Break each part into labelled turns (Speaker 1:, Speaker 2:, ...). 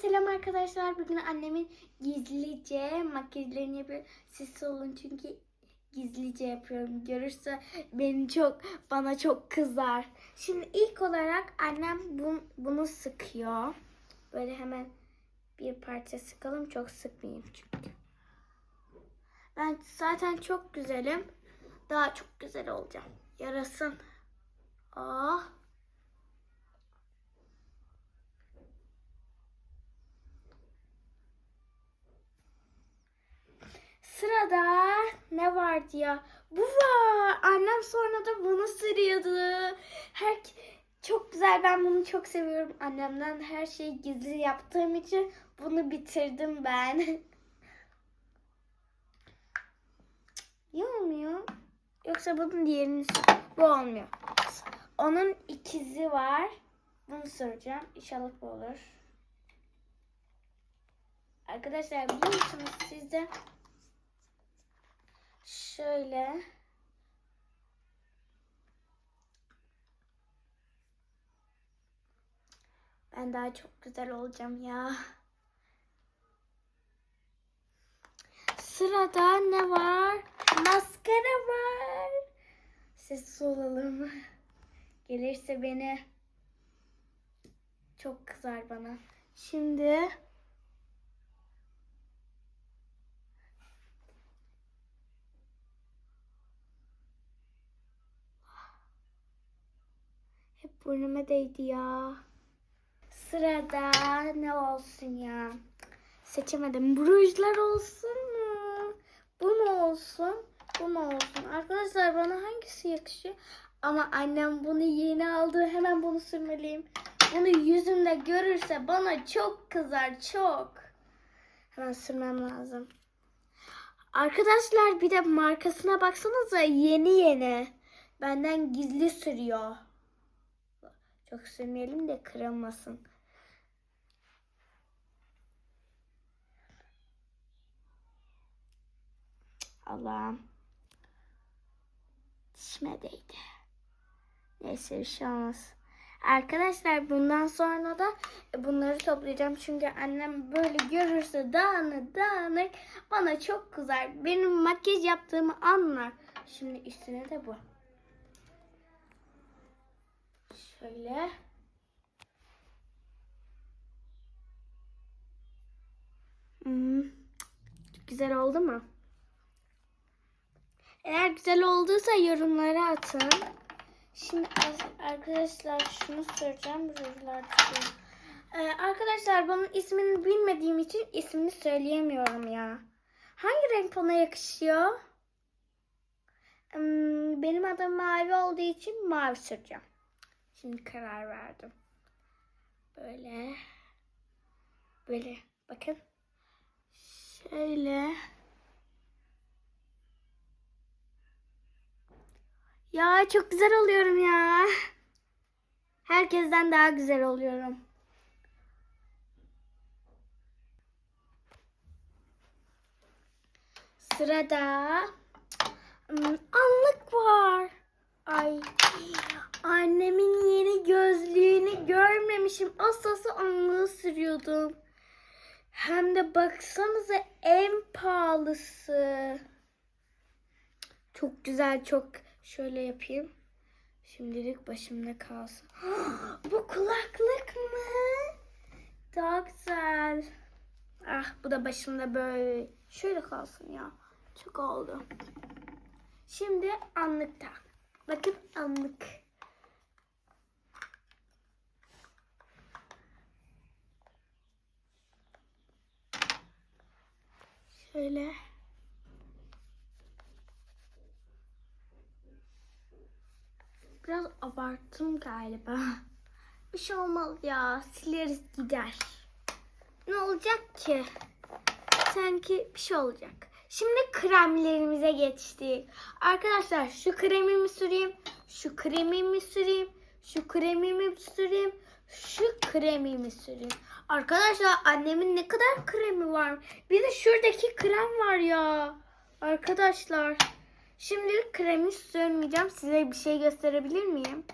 Speaker 1: selam arkadaşlar. Bugün annemin gizlice makyajlarını yapıyor. Siz olun çünkü gizlice yapıyorum. Görürse beni çok bana çok kızar. Şimdi ilk olarak annem bu, bunu sıkıyor. Böyle hemen bir parça sıkalım. Çok sıkmayayım çünkü. Ben zaten çok güzelim. Daha çok güzel olacağım. Yarasın. Ah. Sırada ne vardı ya? Bu var. Annem sonra da bunu sürüyordu. Her çok güzel. Ben bunu çok seviyorum. Annemden her şeyi gizli yaptığım için bunu bitirdim ben. İyi olmuyor. Yoksa bunun diğerini bu olmuyor. Onun ikizi var. Bunu süreceğim. İnşallah bu olur. Arkadaşlar biliyor musunuz sizde şöyle ben daha çok güzel olacağım ya. Sırada ne var? Maskara var. Sessiz olalım. Gelirse beni çok kızar bana. Şimdi burnuma değdi ya. Sırada ne olsun ya? Seçemedim. Bu rujlar olsun mu? Bu mu olsun? Bu mu olsun? Arkadaşlar bana hangisi yakışıyor? Ama annem bunu yeni aldı. Hemen bunu sürmeliyim. Bunu yüzümde görürse bana çok kızar. Çok. Hemen sürmem lazım. Arkadaşlar bir de markasına baksanıza yeni yeni. Benden gizli sürüyor. Çok sürmeyelim de kırılmasın. Allah'ım. Dişime değdi. Neyse bir şey olmaz. Arkadaşlar bundan sonra da bunları toplayacağım. Çünkü annem böyle görürse dağınık dağınık bana çok kızar. Benim makyaj yaptığımı anlar. Şimdi üstüne de bu. Şöyle. Hmm. Güzel oldu mu? Eğer güzel olduysa yorumlara atın. Şimdi arkadaşlar şunu. Rujlar düşüyor. Ee, arkadaşlar bunun ismini bilmediğim için ismini söyleyemiyorum ya. Hangi renk ona yakışıyor? Hmm, benim adım mavi olduğu için mavi süreceğim. Şimdi karar verdim. Böyle. Böyle. Bakın. Şöyle. Ya çok güzel oluyorum ya. Herkesten daha güzel oluyorum. Sırada hmm, anlık var. Ay annemin yeni gözlüğünü görmemişim. Asası anlığı sürüyordum. Hem de baksanıza en pahalısı. Çok güzel çok şöyle yapayım. Şimdilik başımda kalsın. bu kulaklık mı? Daha güzel. Ah bu da başımda böyle şöyle kalsın ya. Çok oldu. Şimdi anlıkta. Bakın anlık. Şöyle. Biraz abarttım galiba. Bir şey olmaz ya. Sileriz gider. Ne olacak ki? Sanki bir şey olacak. Şimdi kremlerimize geçtik. Arkadaşlar şu kremimi süreyim. Şu kremimi süreyim. Şu kremimi süreyim. Şu kremimi süreyim. Arkadaşlar annemin ne kadar kremi var. Bir de şuradaki krem var ya. Arkadaşlar. Şimdilik kremi sürmeyeceğim. Size bir şey gösterebilir miyim?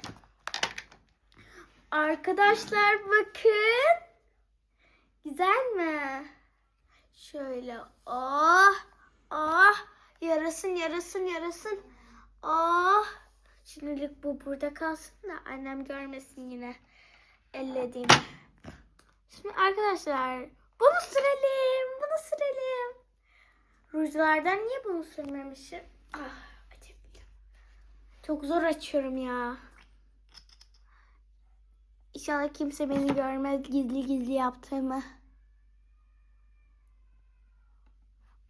Speaker 1: Arkadaşlar bakın. Güzel Şöyle oh oh yarasın yarasın yarasın oh. Şimdilik bu burada kalsın da annem görmesin yine ellediğimi. Şimdi arkadaşlar bunu sürelim bunu sürelim. Rujlardan niye bunu sürmemişim? Ah açabilirim. Çok zor açıyorum ya. İnşallah kimse beni görmez gizli gizli yaptığımı.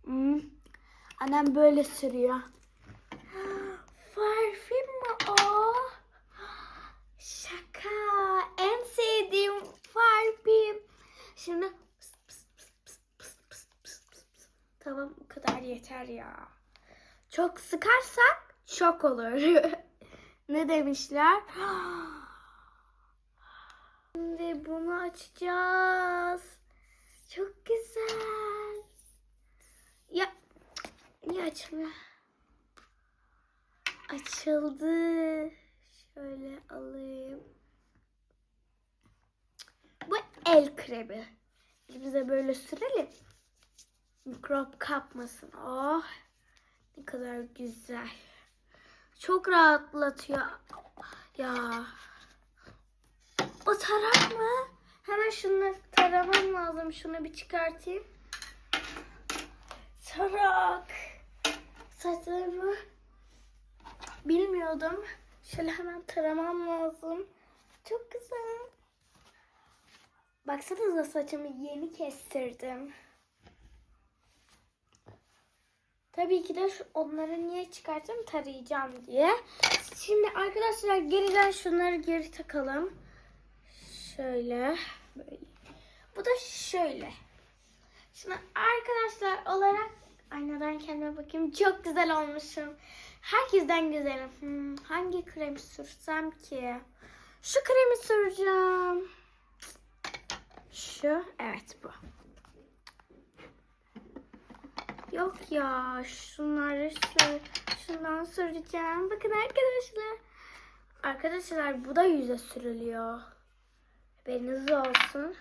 Speaker 1: Hmm. Annem böyle sürüyor. Parfüm mü o? Şaka. En sevdiğim parfüm. Şimdi. Tamam bu kadar yeter ya. Çok sıkarsak şok olur. ne demişler? Şimdi bunu açacağız. Çok güzel. Ya niye açmıyor? Açıldı. Şöyle alayım. Bu el kremi. Elimize böyle sürelim. Mikrop kapmasın. Oh ne kadar güzel. Çok rahatlatıyor. Ya. O tarak mı? Hemen şunu taramam lazım. Şunu bir çıkartayım. Tarak. Saçlarımı bilmiyordum. Şöyle hemen taramam lazım. Çok güzel. Baksanıza saçımı yeni kestirdim. Tabii ki de onları niye çıkarttım tarayacağım diye. Şimdi arkadaşlar geriden şunları geri takalım. Şöyle. Böyle. Bu da şöyle. Şimdi arkadaşlar olarak aynadan kendime bakayım. Çok güzel olmuşum. Herkesten güzelim. Hmm, hangi kremi sürsem ki? Şu kremi süreceğim. Şu. Evet bu. Yok ya. Şunları şöyle, şundan süreceğim. Bakın arkadaşlar. Arkadaşlar bu da yüze sürülüyor. Haberiniz olsun.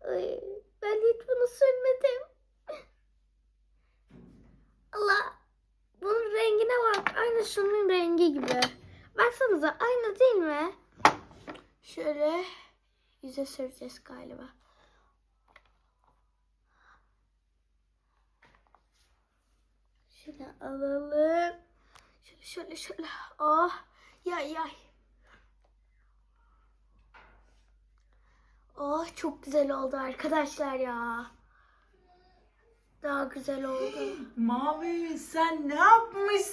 Speaker 1: Ay, ben hiç bunu sürmedim. Allah. Bunun rengine bak. Aynı şunun rengi gibi. Baksanıza aynı değil mi? Şöyle yüze süreceğiz galiba. Şöyle alalım. Şöyle şöyle şöyle. Oh. Yay yay. Oh çok güzel oldu arkadaşlar ya. Daha güzel oldu.
Speaker 2: Mavi sen ne yapmışsın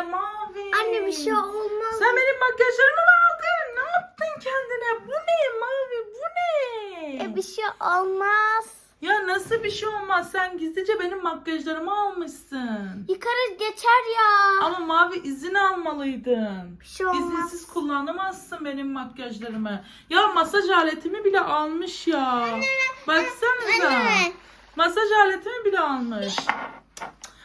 Speaker 2: kendine Mavi?
Speaker 1: Anne bir şey olmaz.
Speaker 2: Sen benim makyajlarımı mı aldın? Ne yaptın kendine? Bu ne Mavi bu ne?
Speaker 1: E, bir şey olmaz.
Speaker 2: Ya nasıl bir şey olmaz? Sen gizlice benim makyajlarımı almışsın.
Speaker 1: Yıkarız geçer ya.
Speaker 2: Ama Mavi izin almalıydın.
Speaker 1: Bir şey olmaz.
Speaker 2: İzinsiz kullanamazsın benim makyajlarımı. Ya masaj aletimi bile almış ya. Baksanıza.
Speaker 1: Anne.
Speaker 2: Masaj aletimi bile almış.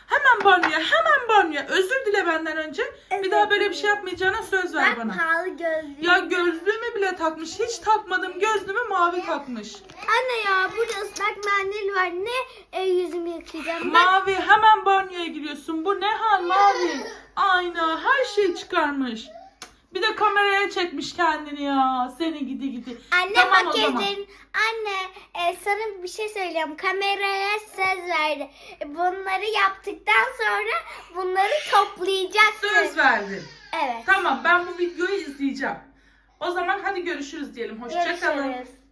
Speaker 2: Hemen banyoya, hemen banyoya. Özür dile benden önce.
Speaker 1: Evet.
Speaker 2: Bir daha böyle bir şey yapmayacağına söz ver bana.
Speaker 1: pahalı gözlüğüm.
Speaker 2: Ya gözlüğümü bile takmış. Hiç takmadım gözlüğümü mavi takmış.
Speaker 1: Anne ya burada ıslak mendil var. Ne e, yüzümü yıkayacağım? Bak
Speaker 2: Mavi hemen banyoya giriyorsun. Bu ne hal mavi? Ayna her şey çıkarmış. Bir de kameraya çekmiş kendini ya. Seni gidi gidi.
Speaker 1: Anne
Speaker 2: Tamam o zaman.
Speaker 1: Anne e, sana bir şey söyleyeyim. Kameraya söz verdi. E, bunları yaptıktan sonra bunları toplayacaksın.
Speaker 2: Söz verdin.
Speaker 1: Evet.
Speaker 2: Tamam ben bu videoyu izleyeceğim. O zaman hadi görüşürüz diyelim. Hoşçakalın.
Speaker 1: Görüşürüz.